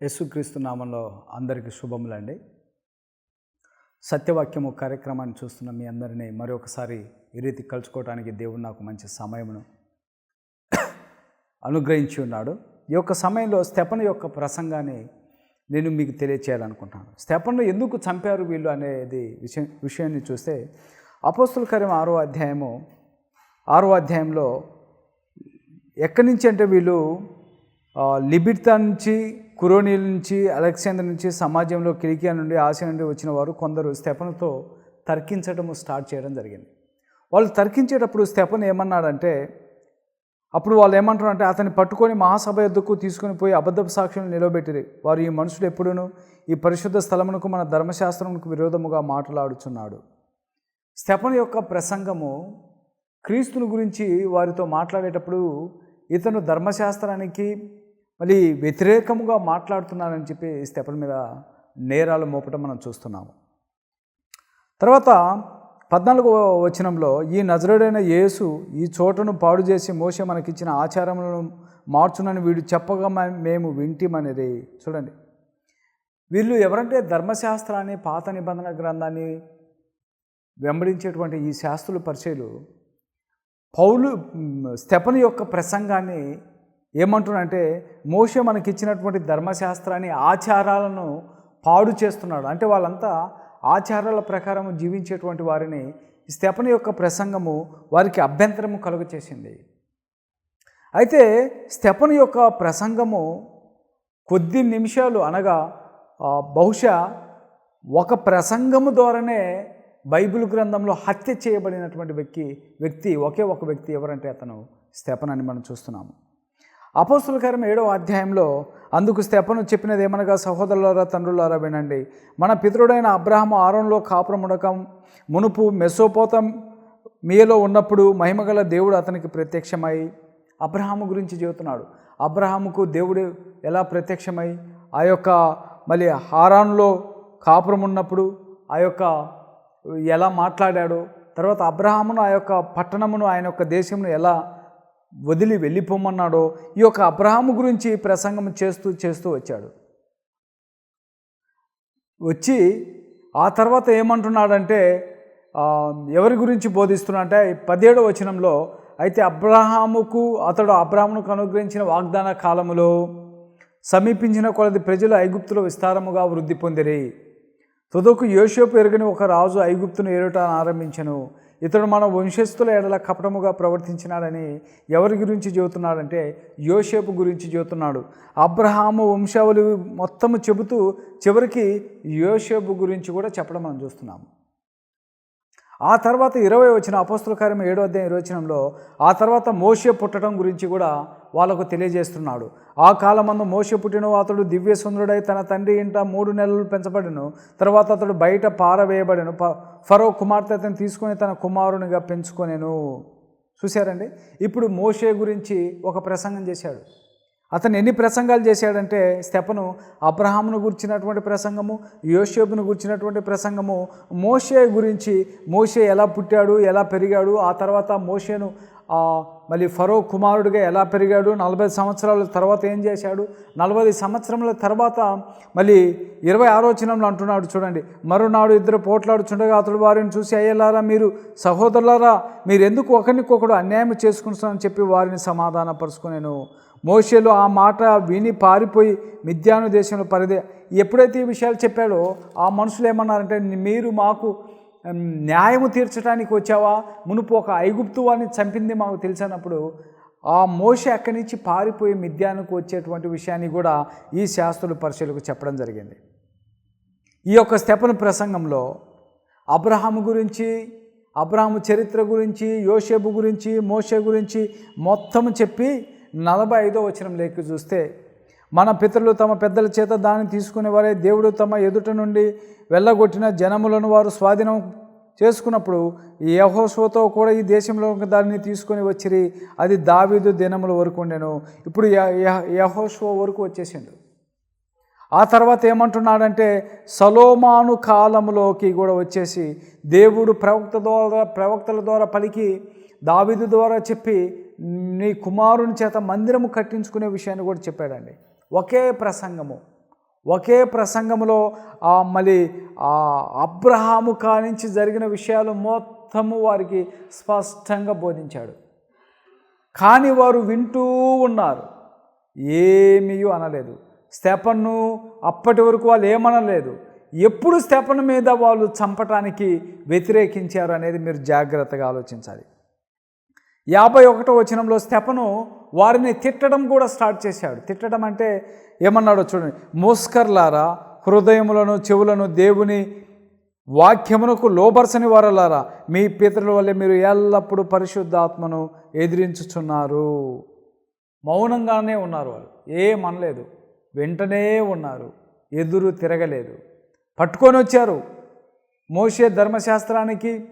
యేసుక్రీస్తు నామంలో అందరికీ శుభములండి సత్యవాక్యము కార్యక్రమాన్ని చూస్తున్న మీ అందరినీ మరొకసారి ఈ రీతి కలుసుకోవడానికి దేవుడు నాకు మంచి సమయమును అనుగ్రహించి ఉన్నాడు. ఈ యొక్క సమయంలో స్టెపన్ యొక్క ప్రసంగాన్ని నేను మీకు తెలియచేయాలనుకుంటున్నాను. స్టెపన్ను ఎందుకు చంపారు వీళ్ళు అనేది విషయం విషయాన్ని చూస్తే అపోస్తుల కార్యం ఆరో అధ్యాయము ఆరో అధ్యాయంలో ఎక్కడి నుంచి అంటే వీళ్ళు లిబిడ్తా నుంచి కురోనీల నుంచి అలెగ్జాండర్ నుంచి సమాజంలో కిలికియా నుండి ఆసియా నుండి వచ్చిన వారు కొందరు స్టెపన్తో తర్కించడం స్టార్ట్ చేయడం జరిగింది. వాళ్ళు తర్కించేటప్పుడు స్టెపన్ ఏమన్నాడంటే అప్పుడు వాళ్ళు ఏమంటారు అంటే అతన్ని పట్టుకొని మహాసభ ఎద్దుకు తీసుకొని పోయి అబద్ధపు సాక్షులు నిలబెట్టిరి వారు ఈ మనుషుడు ఎప్పుడూనూ ఈ పరిశుద్ధ స్థలమునకు మన ధర్మశాస్త్రమునకు విరోధముగా మాట్లాడుచున్నాడు. స్టెపన్ యొక్క ప్రసంగము క్రీస్తుని గురించి వారితో మాట్లాడేటప్పుడు ఇతను ధర్మశాస్త్రానికి మళ్ళీ వ్యతిరేకముగా మాట్లాడుతున్నారని చెప్పి స్టెపన్ మీద నేరాలు మోపటం మనం చూస్తున్నాము. తర్వాత పద్నాలుగో వచనంలో ఈ నజరుడైన యేసు ఈ చోటను పాడు చేసి మోసే మనకిచ్చిన ఆచారములను మార్చునని వీడు చెప్పగా మేము వింటిమనిది. చూడండి. వీళ్ళు ఎవరంటే ధర్మశాస్త్రాన్ని పాత నిబంధన గ్రంథాన్ని వెంబడించేటువంటి ఈ శాస్త్రుల పరిచయలు పౌలు స్తెపన యొక్క ప్రసంగాన్ని ఏమంటున్నాడంటే మోషే మనకిచ్చినటువంటి ధర్మశాస్త్రాన్ని ఆచారాలను పాడు చేస్తున్నాడు. అంటే వాళ్ళంతా ఆచారాల ప్రకారం జీవించేటువంటి వారిని స్టెపన్ యొక్క ప్రసంగము వారికి అభ్యంతరము కలుగ చేసింది అయితే స్టెపన్ యొక్క ప్రసంగము కొద్ది నిమిషాలు అనగా బహుశా ఒక ప్రసంగము ద్వారానే బైబిల్ గ్రంథంలో హత్య చేయబడినటువంటి వ్యక్తి వ్యక్తి ఒకే ఒక వ్యక్తి ఎవరంటే అతను స్టెపన్ అని మనం చూస్తున్నాము. అపోస్తుల కార్యం ఏడవ అధ్యాయంలో అందుకు స్టెపను చెప్పినది ఏమనగా సహోదరులారా తండ్రులారా వినండి. మన పితరుడైన అబ్రహం ఆరంలో కాపురముడకం మునుపు మెసోపోతం మీలో ఉన్నప్పుడు మహిమగల దేవుడు అతనికి ప్రత్యక్షమై అబ్రహాము గురించి చెబుతున్నాడు. అబ్రహాముకు దేవుడు ఎలా ప్రత్యక్షమై? ఆ యొక్క మళ్ళీ హారాన్లో కాపురం ఉన్నప్పుడు ఆ యొక్క ఎలా మాట్లాడాడో? తర్వాత అబ్రహామును ఆ యొక్క పట్టణమును ఆయన యొక్క దేశమును ఎలా వదిలి వెళ్ళిపోమన్నాడో ఈ యొక్క అబ్రహాము గురించి ప్రసంగం చేస్తూ చేస్తూ వచ్చాడు. వచ్చి ఆ తర్వాత ఏమంటున్నాడంటే ఎవరి గురించి బోధిస్తున్నాడంటే పదిహేడవ వచనంలో అయితే అబ్రహాముకు అతడు అబ్రహామునకు అనుగ్రహించిన వాగ్దాన కాలములో సమీపించిన కొలది ప్రజలు ఐగుప్తులో విస్తారముగా వృద్ధి పొందిరి. తుదకు యోషోపు ఎరుగని ఒక రాజు ఐగుప్తును ఏరుట ఆరంభించను. ఇతడు మన వంశస్థుల ఎడల కపటముగా ప్రవర్తించినాడని ఎవరి గురించి చెబుతున్నాడంటే యోసేపు గురించి చెబుతున్నాడు. అబ్రహాము వంశావళి మొత్తము చెబుతూ చివరికి యోసేపు గురించి కూడా చెప్పడం మనం చూస్తున్నాము. ఆ తర్వాత ఇరవై వచ్చిన అపోస్తుల కార్యం ఏడో అధ్యాయం ఇరవచనంలో ఆ తర్వాత మోషే పుట్టడం గురించి కూడా వాళ్ళకు తెలియజేస్తున్నాడు. ఆ కాలమందు మోషే పుట్టిన అతడు దివ్య సుందరుడై తన తండ్రి ఇంట మూడు నెలలు పెంచబడిను. తర్వాత అతడు బయట పారవేయబడిను. ప ఫరో కుమార్తె అతను తీసుకొని తన కుమారునిగా పెంచుకొనేను. చూశారండి? ఇప్పుడు మోషే గురించి ఒక ప్రసంగం చేశాడు. అతను ఎన్ని ప్రసంగాలు చేశాడంటే స్టెపను అబ్రహామును గురించినటువంటి ప్రసంగము యోషేపును గురించినటువంటి ప్రసంగము మోషే గురించి మోషే ఎలా పుట్టాడు ఎలా పెరిగాడు ఆ తర్వాత మోషేను మళ్ళీ ఫరో కుమారుడిగా ఎలా పెరిగాడు? నలభై సంవత్సరాల తర్వాత ఏం చేశాడు? నలభై సంవత్సరముల తర్వాత మళ్ళీ ఇరవై ఆరోచనంలో అంటున్నాడు చూడండి. మరునాడు ఇద్దరు పోట్లాడుచుండగా అతడు వారిని చూసి అయ్యలారా మీరు సహోదరులారా మీరు ఎందుకు ఒకరికొకడు అన్యాయం చేసుకుంటున్నారని చెప్పి వారిని సమాధానపరుచుకునేను. మోషేలు ఆ మాట విని పారిపోయి మిథ్యాను దేశంలో పరిదే. ఎప్పుడైతే ఈ విషయాలు చెప్పాడో ఆ మనుషులు ఏమన్నారంటే మీరు మాకు న్యాయము తీర్చడానికి వచ్చావా? మునుపు ఒక ఐగుప్తు వాడిని చంపింది మాకు తెలిసినప్పుడు ఆ మోష అక్కడి నుంచి పారిపోయి మిథ్యానికి వచ్చేటువంటి విషయాన్ని కూడా ఈ శాస్త్రులు పరిశీలకు చెప్పడం జరిగింది. ఈ యొక్క స్టెపన్ ప్రసంగంలో అబ్రహాము గురించి అబ్రహాము చరిత్ర గురించి యోషేబు గురించి మోషే గురించి మొత్తం చెప్పి నలభై ఐదో వచనం లేక చూస్తే మన పితరులు తమ పెద్దల చేత దాన్ని తీసుకునేవారే దేవుడు తమ ఎదుట నుండి వెళ్ళగొట్టిన జనములను వారు స్వాధీనం చేసుకున్నప్పుడు ఈ యహోషువతో కూడా ఈ దేశంలో దాన్ని తీసుకొని వచ్చిరి. అది దావీదు దినముల వరకు ఉండెను. ఇప్పుడు యహోషువ వరకు వచ్చేసిండు. ఆ తర్వాత ఏమంటున్నాడంటే సలోమాను కాలంలోకి కూడా వచ్చేసి దేవుడు ప్రవక్త ద్వారా ప్రవక్తల ద్వారా పలికి దావీదు ద్వారా చెప్పి నీ కుమారుని చేత మందిరము కట్టించుకునే విషయాన్ని కూడా చెప్పాడండి. ఒకే ప్రసంగము. ఒకే ప్రసంగంలో మళ్ళీ ఆ అబ్రహాము కానించి జరిగిన విషయాలు మొత్తము వారికి స్పష్టంగా బోధించాడు. కానీ వారు వింటూ ఉన్నారు. ఏమీ అనలేదు. స్టెపన్ను అప్పటి వరకు వాళ్ళు ఏమనలేదు. ఎప్పుడు స్టెపన్ మీద వాళ్ళు చంపటానికి వ్యతిరేకించారు అనేది మీరు జాగ్రత్తగా ఆలోచించాలి. యాభై ఒకటో వచనంలో స్టెపను వారిని తిట్టడం కూడా స్టార్ట్ చేశాడు. తిట్టడం అంటే ఏమన్నాడో చూడండి. మోస్కర్లారా హృదయములను చెవులను దేవుని వాక్యమునకు లోబర్సని వారలారా మీ పితరుల వల్లే మీరు ఎల్లప్పుడూ పరిశుద్ధాత్మను ఎదిరించుచున్నారు. మౌనంగానే ఉన్నారు వాళ్ళు ఏమనలేదు వెంటనే ఉన్నారు. ఎదురు తిరగలేదు. పట్టుకొని వచ్చారు. మోషే ధర్మశాస్త్రానికి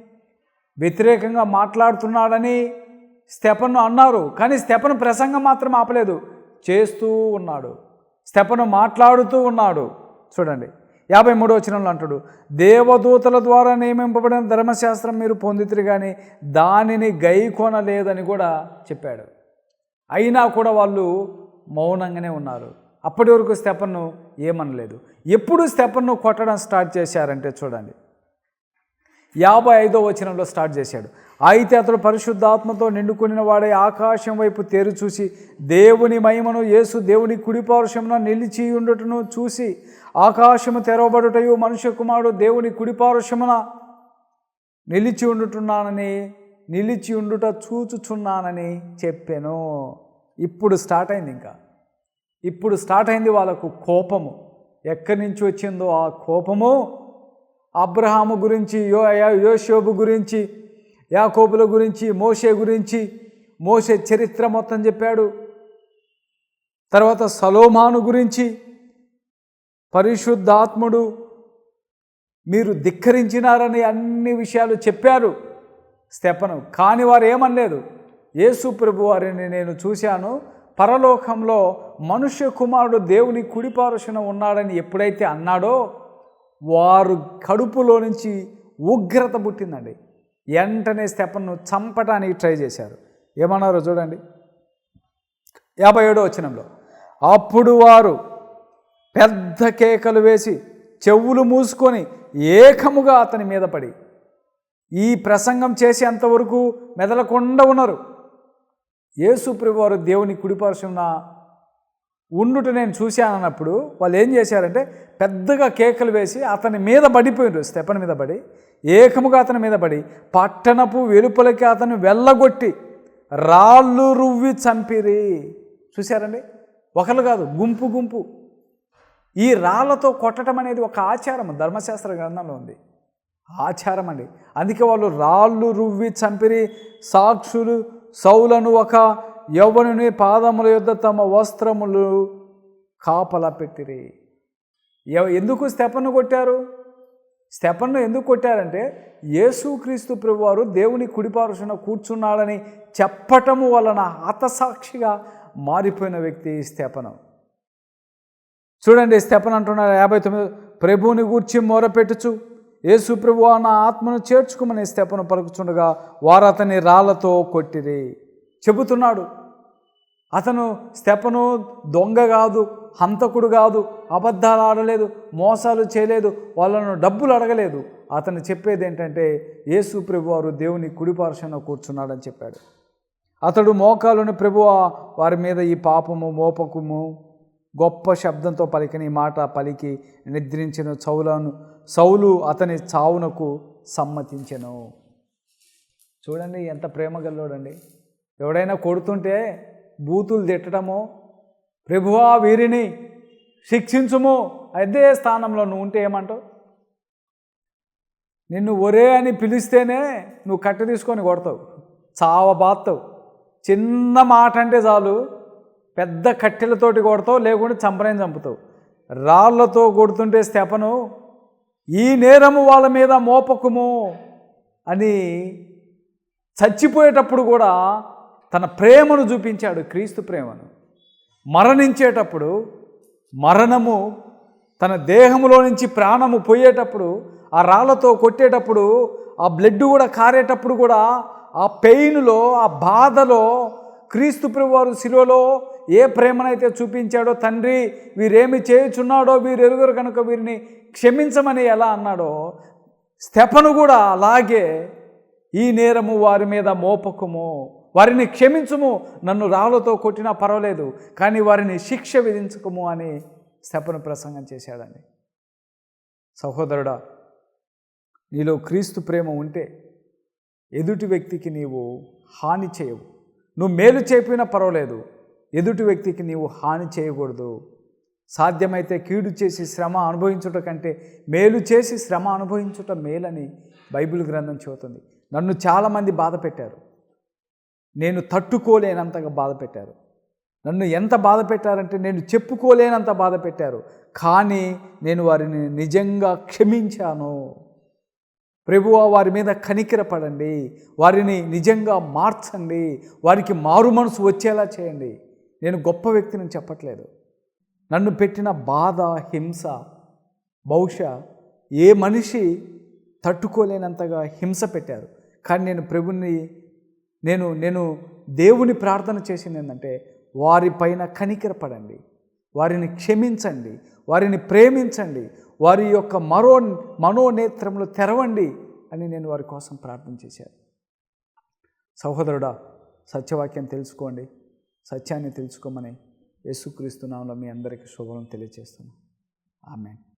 వ్యతిరేకంగా మాట్లాడుతున్నాడని స్టెపన్ను అన్నారు కానీ స్టెపన్ ప్రసంగం మాత్రం ఆపలేదు. చేస్తూ ఉన్నాడు. స్టెపను మాట్లాడుతూ ఉన్నాడు. చూడండి యాభై మూడో వచనంలో అంటాడు దేవదూతల ద్వారా నియమింపబడిన ధర్మశాస్త్రం మీరు పొందితురు కానీ దానిని గైకొనలేదని కూడా చెప్పాడు. అయినా కూడా వాళ్ళు మౌనంగానే ఉన్నారు. అప్పటి వరకు స్టెపన్ను ఏమనలేదు. ఎప్పుడు స్టెపన్ను కొట్టడం స్టార్ట్ చేశారంటే చూడండి యాభై ఐదో వచనంలో స్టార్ట్ చేశాడు. అయితే అతడు పరిశుద్ధాత్మతో నిండుకుని వాడే ఆకాశం వైపు తేరు చూసి దేవుని మహిమను యేసు దేవుని కుడిపారుషమున నిలిచి ఉండుటను చూసి ఆకాశము తెరవబడుటయు మనుష్య కుమారుడు దేవుని కుడిపారుషమున నిలిచి ఉండుతున్నానని నిలిచి ఉండుట చూచుచున్నానని చెప్పాను. ఇప్పుడు స్టార్ట్ అయింది ఇంకా. ఇప్పుడు స్టార్ట్ అయింది వాళ్ళకు కోపము. ఎక్కడి నుంచి వచ్చిందో ఆ కోపము? అబ్రహాము గురించి యో యోషోబు గురించి యాకోబుల గురించి మోషే గురించి మోషే చరిత్ర మొత్తం చెప్పాడు. తర్వాత సలోమాను గురించి పరిశుద్ధాత్ముడు మీరు ధిక్కరించినారని అన్ని విషయాలు చెప్పారు. స్తెపను కానీ వారు ఏమనలేదు. యేసు ప్రభు వారిని నేను చూశాను. పరలోకంలో మనుష్య కుమారుడు దేవుని కుడిపారుషణ ఉన్నాడని ఎప్పుడైతే అన్నాడో వారు కడుపులో నుంచి ఉగ్రత పుట్టిందండి. వెంటనే స్టెఫన్ను చంపటానికి ట్రై చేశారు. ఏమన్నారో చూడండి. యాభై ఏడో వచనంలో అప్పుడు వారు పెద్ద కేకలు వేసి చెవులు మూసుకొని ఏకముగా అతని మీద పడి ఈ ప్రసంగం చేసేంతవరకు మెదలకుండా ఉన్నారు. యేసుప్రభు వారు దేవుని కుడిపరుచున్న ఉండుట నేను చూశానన్నప్పుడు వాళ్ళు ఏం చేశారంటే పెద్దగా కేకలు వేసి అతని మీద పడిపోయినారు స్టెపన్ మీద పడి. ఏకముగా అతని మీద పడి పట్టణపు వెలుపలకి అతను వెళ్ళగొట్టి రాళ్ళు రువ్వి చంపిరి. చూశారండి? ఒకరు కాదు గుంపు గుంపు. ఈ రాళ్ళతో కొట్టడం అనేది ఒక ఆచారం ధర్మశాస్త్ర గ్రంథంలో ఉంది. ఆచారం అండి. అందుకే వాళ్ళు రాళ్ళు రువ్వి చంపిరి సాక్షులు సౌలను ఒక యవ్వనుని పాదముల యొద్ద తమ వస్త్రములు కాపలా పెట్టిరి. ఎవ- ఎందుకు స్టెపన్ను కొట్టారు? స్టెఫన్ను ఎందుకు కొట్టారంటే యేసుక్రీస్తు ప్రభువారు దేవుని కుడిపారుషణ కూర్చున్నాడని చెప్పటము వలన హతసాక్షిగా మారిపోయిన వ్యక్తి స్టెపను చూడండి స్టెపన్ అంటున్నారు యాభై తొమ్మిది ప్రభువుని గూర్చి మొరపెట్టుచు యేసు ప్రభు నా ఆత్మను చేర్చుకోమని స్టెపను పలుకుచుండగా వారు అతని రాళ్ళతో కొట్టిరి. చెబుతున్నాడు. అతను స్టెపను దొంగ కాదు హంతకుడు కాదు అబద్ధాలు ఆడలేదు మోసాలు చేయలేదు వాళ్ళను డబ్బులు అడగలేదు. అతను చెప్పేది ఏంటంటే యేసు ప్రభువారు దేవుని కుడిపార్శ్వన కూర్చున్నాడని చెప్పాడు. అతడు మోకాలుని ప్రభువ వారి మీద ఈ పాపము మోపకము గొప్ప శబ్దంతో పలికిన ఈ మాట పలికి నిద్రించిన చౌలను సౌలు అతని చావునకు సమ్మతించెను. చూడండి ఎంత ప్రేమ గల్లోడండి ఎవడైనా కొడుతుంటే బూతులు తిట్టడమో ప్రభువా వీరిని శిక్షించుము. అదే స్థానంలో నువ్వు ఉంటే ఏమంటావు? నిన్ను ఒరే అని పిలిస్తేనే నువ్వు కట్టె తీసుకొని కొడతావు చావ బాత్తావు. చిన్న మాట అంటే చాలు పెద్ద కట్టెలతోటి కొడతావు లేకుంటే చంపనే చంపుతావు. రాళ్ళతో కొడుతుంటే స్టెపను ఈ నేరము వాళ్ళ మీద మోపకుము అని చచ్చిపోయేటప్పుడు కూడా తన ప్రేమను చూపించాడు క్రీస్తు ప్రేమను. మరణించేటప్పుడు మరణము తన దేహములో నుంచి ప్రాణము పోయేటప్పుడు ఆ రాళ్ళతో కొట్టేటప్పుడు ఆ బ్లడ్ కూడా కారేటప్పుడు కూడా ఆ పెయిన్లో ఆ బాధలో క్రీస్తు ప్రభు వారు శిలువలో ఏ ప్రేమనైతే చూపించాడో తండ్రి వీరేమి చేయుచున్నాడో వీరు ఎరుగురు కనుక వీరిని క్షమించమని ఎలా అన్నాడో స్తెపను కూడా అలాగే ఈ నేరము వారి మీద మోపకము. వారిని క్షమించుము నన్ను రాళ్ళతో కొట్టినా పర్వాలేదు కానీ వారిని శిక్ష విధించకము అని శపన ప్రసంగం చేశాడండి. సహోదరుడా నీలో క్రీస్తు ప్రేమ ఉంటే ఎదుటి వ్యక్తికి నీవు హాని చేయవు. నువ్వు మేలు చేపినా పర్వాలేదు ఎదుటి వ్యక్తికి నీవు హాని చేయకూడదు. సాధ్యమైతే కీడు చేసి శ్రమ అనుభవించుట కంటే మేలు చేసి శ్రమ అనుభవించుట మేలని బైబిల్ గ్రంథం చెబుతుంది. నన్ను చాలామంది బాధ పెట్టారు నేను తట్టుకోలేనంతగా బాధ పెట్టారు. నన్ను ఎంత బాధ పెట్టారంటే నేను చెప్పుకోలేనంత బాధ పెట్టారు. కానీ నేను వారిని నిజంగా క్షమించాను. ప్రభువా వారి మీద కనికిరపడండి. వారిని నిజంగా మార్చండి. వారికి మారు మనసు వచ్చేలా చేయండి. నేను గొప్ప వ్యక్తిని చెప్పట్లేదు. నన్ను పెట్టిన బాధ హింస బహుశా ఏ మనిషి తట్టుకోలేనంతగా హింస పెట్టారు. కానీ నేను ప్రభుని నేను నేను దేవుని ప్రార్థన చేసింది ఏంటంటే వారిపైన కనికరపడండి. వారిని క్షమించండి. వారిని ప్రేమించండి. వారి యొక్క మరో మనోనేత్రంలో తెరవండి అని నేను వారి కోసం ప్రార్థన చేశాను. సహోదరుడా సత్యవాక్యం తెలుసుకోండి. సత్యాన్ని తెలుసుకోమని యేసుక్రీస్తు నామంలో మీ అందరికీ శుభం తెలియజేస్తున్నాను ఆమె